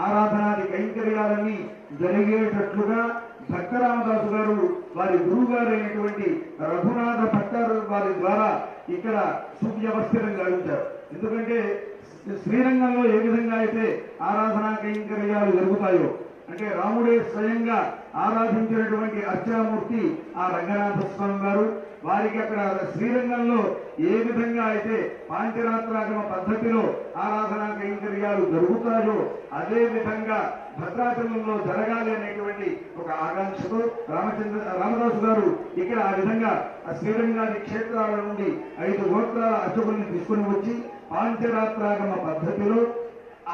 ఆరాధనాది కైంకర్యాలన్నీ జరిగేటట్లుగా భక్తరామదాసు గారు వారి గురువు గారు అయినటువంటి రఘునాథ భట్టారు వారి ద్వారా ఇక్కడ సువ్యవస్థితం గావించారు. ఎందుకంటే శ్రీరంగంలో ఏ విధంగా అయితే ఆరాధనా కైంకర్యాలు జరుగుతాయో అంటే రాముడే స్వయంగా ఆరాధించినటువంటి అర్చనామూర్తి ఆ రంగనాథ స్వామి గారు వారికి అక్కడ శ్రీరంగంలో ఏ విధంగా అయితే పాంచరాత్రాగమ పద్ధతిలో ఆరాధనా కైంకర్యాలు జరుగుతాయో అదే విధంగా భద్రాచలంలో జరగాలి అనేటువంటి ఒక ఆకాంక్షతో రామచంద్ర రామదాసు గారు ఇక్కడ ఆ విధంగా ఆ శ్రీరంగాది క్షేత్రాల నుండి ఐదు గోత్రాల అర్చకుల్ని తీసుకుని వచ్చి పాంచరాత్రాగమ పద్ధతిలో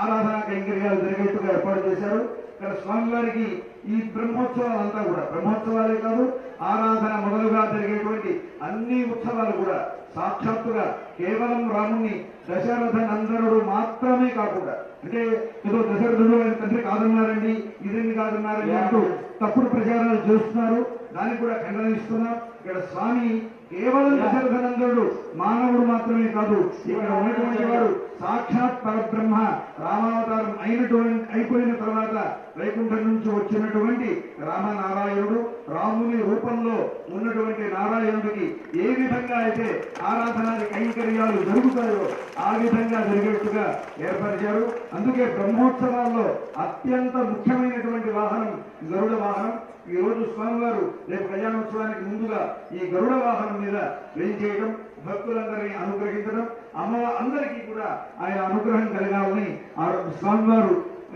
ఆరాధనా కైంకర్యాలు జరిగేట్టుగా ఏర్పాటు చేశారు. ఇక్కడ స్వామివారికి ఈ బ్రహ్మోత్సవాలంతా కూడా బ్రహ్మోత్సవాలే కాదు ఆరాధన మొదలుగా జరిగేటువంటి అన్ని ఉత్సవాలు కూడా సాక్షాత్తుగా కేవలం రాముణ్ణి దశరథ నందనుడు మాత్రమే కాకుండా అంటే ఏదో దశరథుడు ఆయన తండ్రి కాదన్నారండి ఇదేమి కాదన్నారండి అంటూ తప్పుడు ప్రచారాలు చేస్తున్నారు. దానికి కూడా ఖండనిస్తున్నాం ఇక్కడ స్వామి కేవలం దశరథనందనుడు మానవుడు మాత్రమే కాదు ఇక్కడ ఉన్నటువంటి వాడు సాక్షాత్ పరబ్రహ్మ రామావతారం అయినటువంటి అయిపోయిన తర్వాత వైకుంఠం నుంచి వచ్చినటువంటి రామనారాయణుడు రాముని రూపంలో ఉన్నటువంటి నారాయణుడికి ఏ విధంగా అయితే ఆరాధనాది కైంకర్యాలు జరుగుతాయో ఆ విధంగా జరిగేట్టుగా ఏర్పరిచారు. అందుకే బ్రహ్మోత్సవాల్లో అత్యంత ముఖ్యమైనటువంటి వాహనం గరుడ వాహనం. ఈ రోజు స్వామివారు రేపు కళ్యాణోత్సవానికి ముందుగా ఈ గరుడ వాహనం మీద వేయించేయడం భక్తులందరినీ అనుగ్రహించడం అమ్మ అందరికీ కూడా ఆయన అనుగ్రహం కలగాలని ఆ స్వామివారు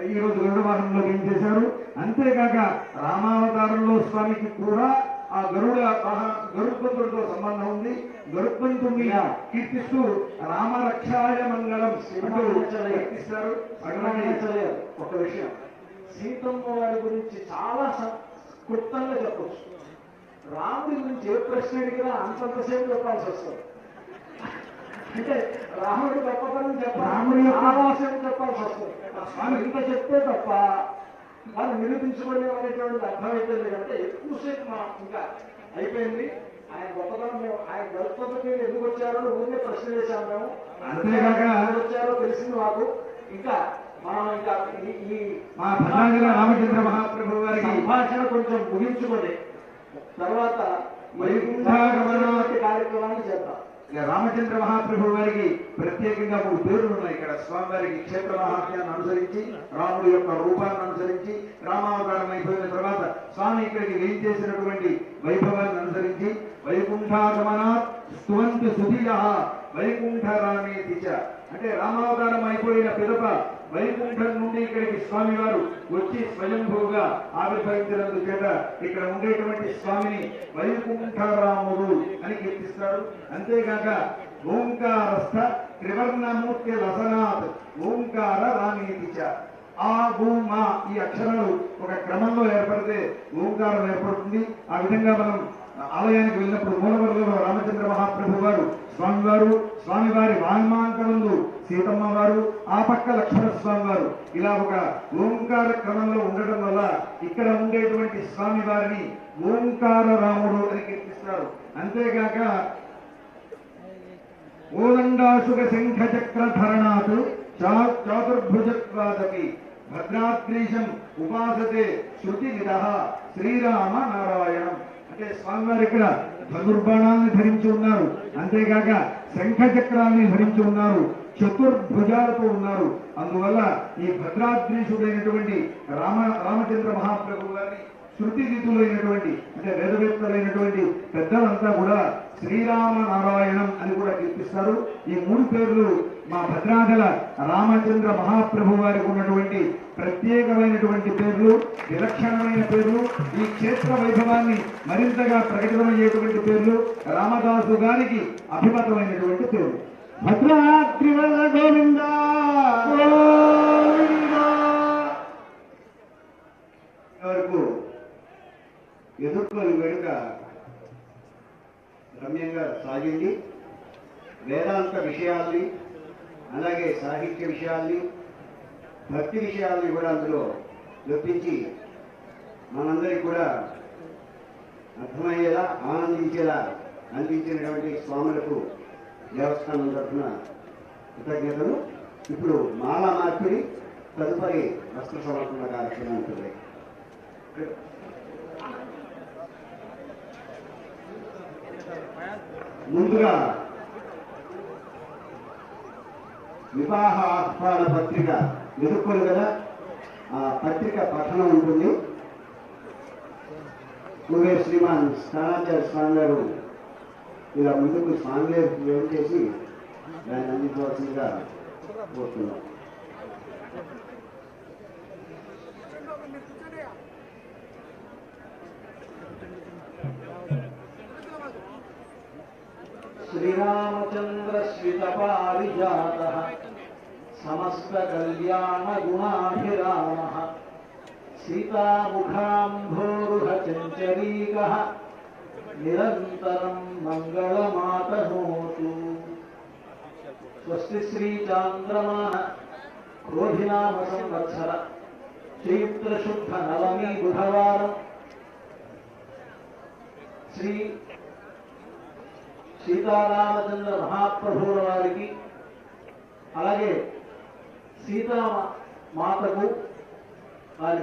ఈ రోజు గరుడ వాహనంలో వేయించేశారు అంతేకాక రామావతారంలో స్వామికి కూడా ఆ గరుడ వాహన గరుత్మంతుడితో సంబంధం ఉంది. గరుత్మంతుడిని కీర్తిస్తూ రామరక్షాయ మంగళం అంటూ కీర్తిస్తారు ఒక విషయం. సీతమ్మ వారి గురించి చాలా క్లుప్తంగా చెప్పొచ్చు. రాముడి గురించి ఏ ప్రశ్న అడిగినా అంతంతసేపు చెప్పాల్సి వస్తుంది. అంటే రాముడి గొప్పతనం చెప్పాలి. రాముడి ఆవాసం చెప్పాల్సి వస్తుంది. ఇంత చెప్తే తప్ప వాళ్ళు నిరూపించుకోలేము అనేటువంటిది అర్థమైపోయింది కాబట్టి ఎక్కువసేపు మనం ఇంకా అయిపోయింది. ఆయన గొప్పతనం మేము ఆయన గొప్పతనం మీరు ఎందుకు వచ్చారో ఊరికే ప్రశ్న వేశాము మేము. ఎందుకు వచ్చారో తెలిసింది మాకు. ఇంకా మనం ఇంకా ఈ- మా రామచంద్ర మహాప్రభు వారికి సంభాషణ కొంచెం ముగించుకొని తర్వాత కార్యక్రమాన్ని చేద్దాం. ఇక రామచంద్ర మహాప్రభు వారికి ప్రత్యేకంగా మూడు పేర్లు ఉన్నాయి. ఇక్కడ స్వామివారికి క్షేత్ర మహాత్మ్యాన్ని అనుసరించి రాముడి యొక్క రూపాన్ని అనుసరించి రామావతారం అయిపోయిన తర్వాత స్వామి ఇక్కడికి వేయి చేసినటువంటి వైభవాన్ని అనుసరించి వైకుంఠాగమనాత్ స్తువంతి సుధీయ వైకుంఠ అంటే రామావతారం అయిపోయిన పిదప వైకుంఠం నుండి ఇక్కడికి స్వామివారు వచ్చి స్వయంభూగా ఆవిర్భవించినందు చేత ఇక్కడ ఉండేటువంటి స్వామిని వైకుంఠరాముడు అని కీర్తిస్తారు. అంతేకాక ఓంకారస్థ త్రివర్ణమూర్తి రసనాథ్ ఓంకార రామీతిచ చ. ఆ భూమా ఈ అక్షరాలు ఒక క్రమంలో ఏర్పడితే ఓంకారం ఏర్పడుతుంది. ఆ విధంగా మనం ఆలయానికి వెళ్ళినప్పుడు మూలవరంలో రామచంద్ర మహాప్రభు వారు స్వామివారు స్వామివారి వాల్మాంకనందు సీతమ్మ వారు ఆ పక్క లక్ష్మణ స్వామి వారు ఇలా ఒక ఓంకార క్రమంలో ఉండడం వల్ల ఇక్కడ ఉండేటువంటి స్వామి వారిని ఓంకార రాముడు అని కీర్తిస్తారు. అంతేగాక ఓదండాసుగ శంఖ చక్ర ధరణాత్ చాతుర్భుజత్వాదపి భద్రాద్రీశం ఉపాసతే శృతి విధ శ్రీరామ నారాయణం అంటే స్వామివారు ఇక్కడ ధనుర్బాణాన్ని ధరించి ఉన్నారు. అంతేకాక శంఖ చక్రాన్ని ధరించి ఉన్నారు. చతుర్భుజాలతో ఉన్నారు. అందువల్ల ఈ భద్రాద్రీశుడైనటువంటి రామ రామచంద్ర మహాప్రభు గారిని శృతి దితులైనటువంటి అంటే వేదవేత్తలైనటువంటి పెద్దలంతా కూడా శ్రీరామ నారాయణం అని కూడా కీర్తిస్తారు. ఈ మూడు పేర్లు మా భద్రాచల రామచంద్ర మహాప్రభు వారికి ఉన్నటువంటి ప్రత్యేకమైనటువంటి పేర్లు విలక్షణమైన పేర్లు ఈ క్షేత్ర వైభవాన్ని మరింతగా ప్రకటితమయ్యేటువంటి పేర్లు రామదాసు గారికి అభిమతమైనటువంటి పేర్లు. భద్రాద్రి గోవింద! వరకు ఎదుర్కొని వేడుక రమ్యంగా సాగింది. వేదాంత విషయాల్ని అలాగే సాహిత్య విషయాల్ని భక్తి విషయాల్ని కూడా అందులో లొప్పించి మనందరికి కూడా అర్థమయ్యేలా ఆనందించేలా అందించినటువంటి స్వాములకు దేవస్థానం తరఫున కృతజ్ఞతలు. ఇప్పుడు మాల మార్పిడి తదుపరి వస్త్ర సమర్పణ కార్యక్రమం ఉంటుంది. ముందుగా వివాహ ఆహ్వాన పత్రిక ఎదుర్కొని కదా ఆ పత్రిక పఠనం ఉంటుంది కుబేర్ శ్రీమాన్ స్థానాచార్య స్వామి గారు ఇలా ముందుకు స్వామి గారికి వేరు చేసి దాన్ని అందించవలసిందిగా కోరుతున్నాం श्रीरामचन्द्रश्रितपारिजातः समस्तकल्याणगुणाभिरामः सीतामुखाम्भोरुहचञ्चरीकः निरन्तरम् मङ्गलमातनोतु स्वस्ति श्रीचान्द्रमाः क्रोधिनाम संवत्सर चैत्रशुद्धनवमी बुधवारम् శ్రీ సీతారామచంద్ర మహాప్రభువుల వారికి అలాగే సీతామాతకు వారి